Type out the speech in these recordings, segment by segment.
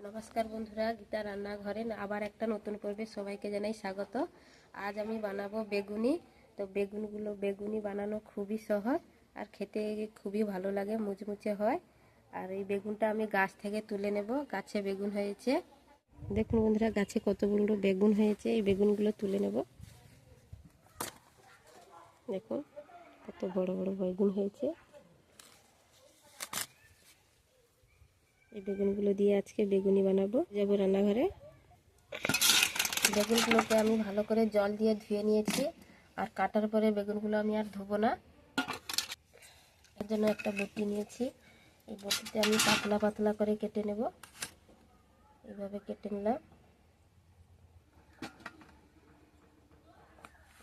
নমস্কার বন্ধুরা, গীতা রান্নাঘরে আবার একটা নতুন পর্বে সবাইকে জানাই স্বাগত। আজ আমি বানাবো বেগুনি। তো বেগুনগুলো, বেগুনি বানানো খুবই সহজ আর খেতে খুবই ভালো লাগে, মুচমুচে হয়। আর এই বেগুনটা আমি গাছ থেকে তুলে নেব। গাছে বেগুন হয়েছে। দেখুন বন্ধুরা, গাছে কতগুলো বেগুন হয়েছে। এই বেগুনগুলো তুলে নেব। দেখুন, কত বড় বড় বেগুন হয়েছে। এই বেগুনগুলো দিয়ে আজকে বেগুনি বানাবো। যাব রান্নাঘরে। বেগুনগুলোকে আমি ভালো করে জল দিয়ে ধুয়ে নিয়েছি। আর কাটার পরে বেগুনগুলো আমি আর ধোবো না। এর জন্য একটা বটি নিয়েছি। এই বটিতে আমি পাতলা পাতলা করে কেটে নেব। এইভাবে কেটে নিলাম।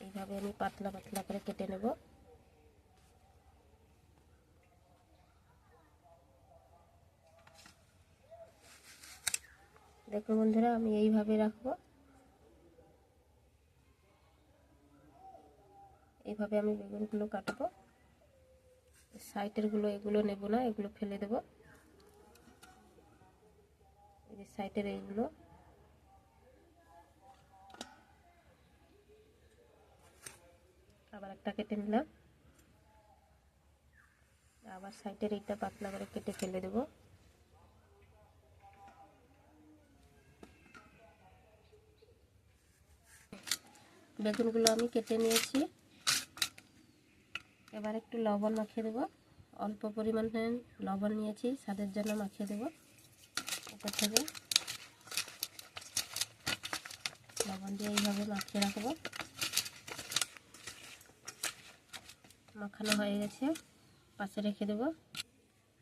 এইভাবে আমি পাতলা পাতলা করে কেটে নেব। দেখো বন্ধুরা, আমি এইভাবে রাখব। এইভাবে আমি বেগুনগুলো কাটবো। সাইটেরগুলো এগুলো নেব না, এগুলো ফেলে দেব। এই যে সাইটের এইগুলো। আবার একটা কেটে নিলাম। আবার সাইটের এইটা পাতলা করে কেটে ফেলে দেবো। বেগুনগুলো আমি কেটে নিয়েছি। এবার একটু লবণ মাখিয়ে দেবো। অল্প পরিমাণে লবণ নিয়েছি, স্বাদের জন্য মাখিয়ে দেবো। উপর থেকে লবণ দিয়ে এইভাবে মাখিয়ে রাখব। মাখানো হয়ে গেছে, পাশে রেখে দেবো।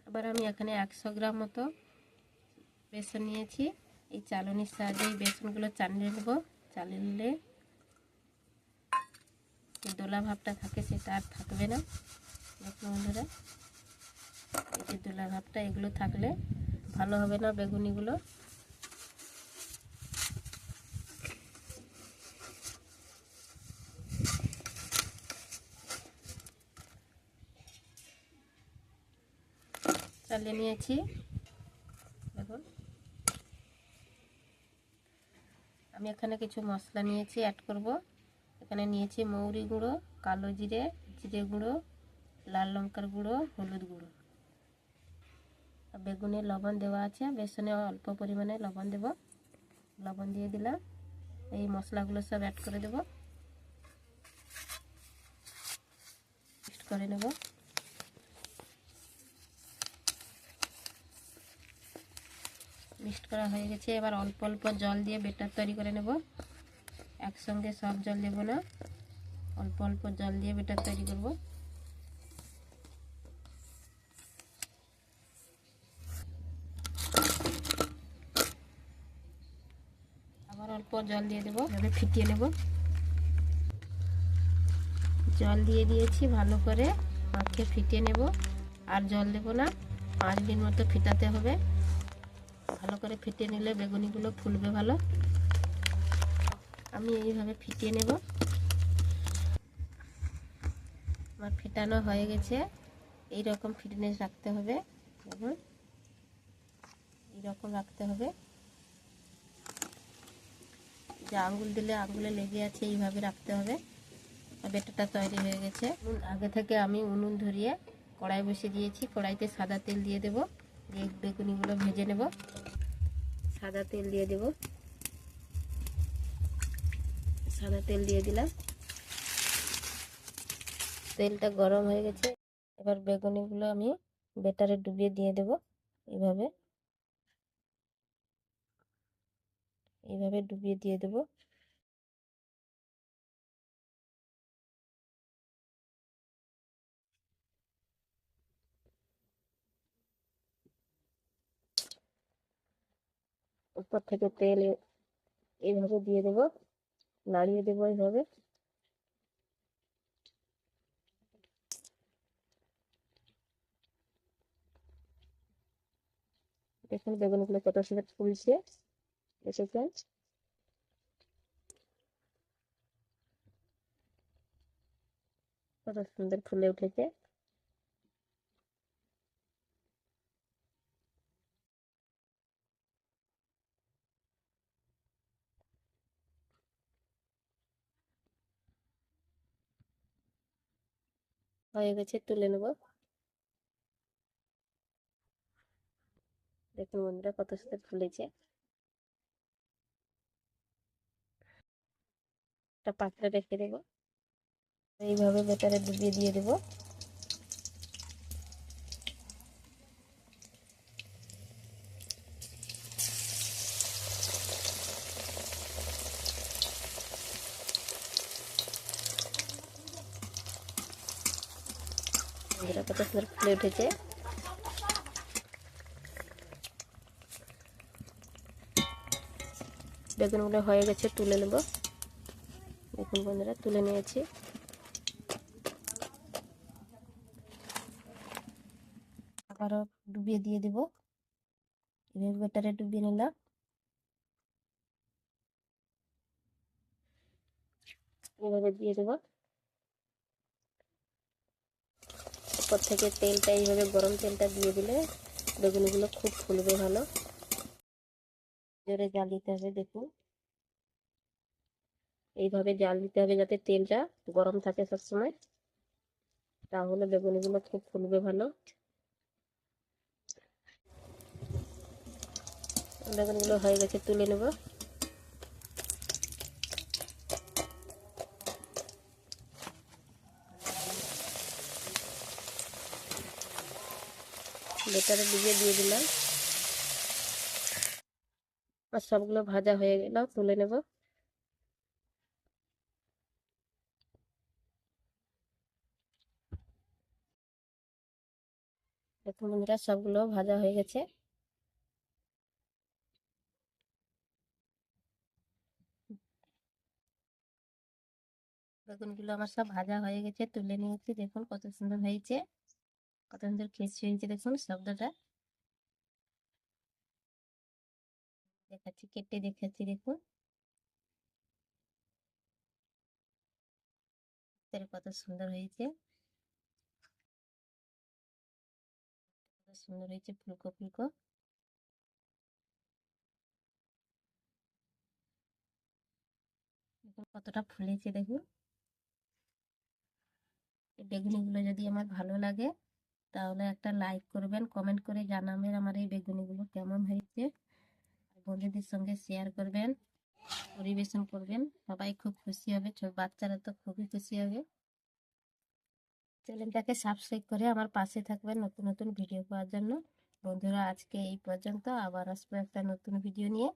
এবার আমি এখানে একশো গ্রাম মতো বেসন নিয়েছি। এই চালনির সাহায্যে এই বেসনগুলো চালিয়ে নেব। চালিয়ে নিলে যে দোলা ভাবটা থাকে সেটা আর থাকবে না। দেখুন বন্ধুরা, এই যে দোলা ভাবটা, এগুলো থাকলে ভালো হবে না বেগুনিগুলো? চালিয়ে নিয়েছি। দেখুন। আমি এখানে কিছু মশলা নিয়েছি অ্যাড করব। এখানে নিয়েছি মৌরি গুঁড়ো, কালো জিরে জিরে গুঁড়ো, লাল লঙ্কার গুঁড়ো, হলুদ গুঁড়ো। বেগুনে লবণ দেওয়া আছে, বেসনে অল্প পরিমাণে লবণ দেব। লবণ দিয়ে দিলাম। এই মশলাগুলো সব অ্যাড করে দেব। করে নেব। মিক্সড করা হয়ে গেছে। এবার অল্প অল্প জল দিয়ে বেটার তৈরি করে নেব। একসঙ্গে সব জল দেবো না অল্প অল্প জল দিয়ে বেটার তৈরি করব। আবার অল্প জল দিয়ে দেবো, এভাবে ফিটিয়ে নেব। জল দিয়ে দিয়েছি ভালো করে, মাখিয়ে ফিটিয়ে নেব। আর জল দেবো না, পাঁচ দিন মতো ফিটাতে হবে। ভালো করে ফিটিয়ে নিলে বেগুনিগুলো ফুলবে ভালো। আমি এইভাবে ফিটিয়ে নেব। আমার ফিটানো হয়ে গেছে। এই রকম ফিটনেস রাখতে হবে। দেখুন, এইরকম রাখতে হবে। যে আঙ্গুল দিলে আঙ্গুলে লেগে আছে, এইভাবে রাখতে হবে। বেটাটা তৈরি হয়ে গেছে। আগে থেকে আমি উনুন ধরিয়ে কড়াই বসে দিয়েছি। কড়াইতে সাদা তেল দিয়ে দেবো। দিয়ে বেগুনিগুলো ভেজে নেব। সাদা তেল দিয়ে দেব। সাদা তেল দিয়ে দিলাম। তেলটা গরম হয়ে গেছে। এবার বেগুনিগুলো আমি বেটারে ডুবিয়ে দিয়ে দেব এইভাবে। এইভাবে ডুবিয়ে দিয়ে দেব। উপর থেকে তেল এইভাবে দিয়ে দেব। নাড়িয়ে দেবো এইভাবে। দেখুন বেগুনগুলো কত সুন্দর ফুলছে দেখেছেন কত সুন্দর ফুলে উঠেছে। হয়ে গেছে, তুলে নেব। দেখুন বন্ধুরা কত সুন্দর ফুলেছে। একটা পাত্রে রেখে দেবো। এইভাবে বেটারে ডুবিয়ে দিয়ে দেবো। বন্ধুরা কত সুন্দর ফুলে উঠেছে। বেগুনগুলো হয়ে গেছে, তুলে নেব। দেখুন বন্ধুরা, তুলে নিয়েছি। আবারও ডুবিয়ে দিয়ে দেব। এভাবে ডুবিয়ে নিলাম। এভাবে দিয়ে দেবো। উপর থেকে তেলটা এইভাবে গরম তেলটা দিয়ে দিলে বেগুনগুলো খুব ফুলবে ভালো। জোরে জাল দিতে হবে দেখুন। এইভাবে জাল দিতে হবে যাতে তেলটা গরম থাকে সবসময়। তাহলে বেগুনগুলো খুব ফুলবে ভালো। বেগুনগুলো হয়ে গেছে তুলে নেব। বেটারে ডুবিয়ে দিয়ে দিলাম। আর সবগুলো ভাজা হয়ে গেল, তুলে নেব। দেখুন বন্ধুরা, সবগুলো ভাজা হয়ে গেছে। বেগুনগুলো আমার সব ভাজা হয়ে গেছে, তুলে নিয়েছি। দেখুন কত সুন্দর হয়েছে। কত সুন্দর খেসি হয়েছে দেখুন শব্দটা দেখাচ্ছি কেটে দেখাচ্ছি দেখুন কত সুন্দর হয়েছে সুন্দর হয়েছে ফুলকো ফুলকো কতটা ফুলেছে দেখুন বেগুনিগুলো যদি আমার ভালো লাগে তাহলে একটা লাইক করবেন কমেন্ট করে জানাবেন আমার এই বেগুনিগুলো কেমন হয়েছে। বন্ধুদের সঙ্গে শেয়ার করবেন, পরিবেশন করবেন। সবাই খুব খুশি হবে বাচ্চারা তো খুবই খুশি হবে। চ্যানেলটাকে সাবস্ক্রাইব করে আমার পাশে থাকবেন নতুন নতুন ভিডিও পাওয়ার জন্য। বন্ধুরা, আজকে এই পর্যন্ত। আবার আসব একটা নতুন ভিডিও নিয়ে।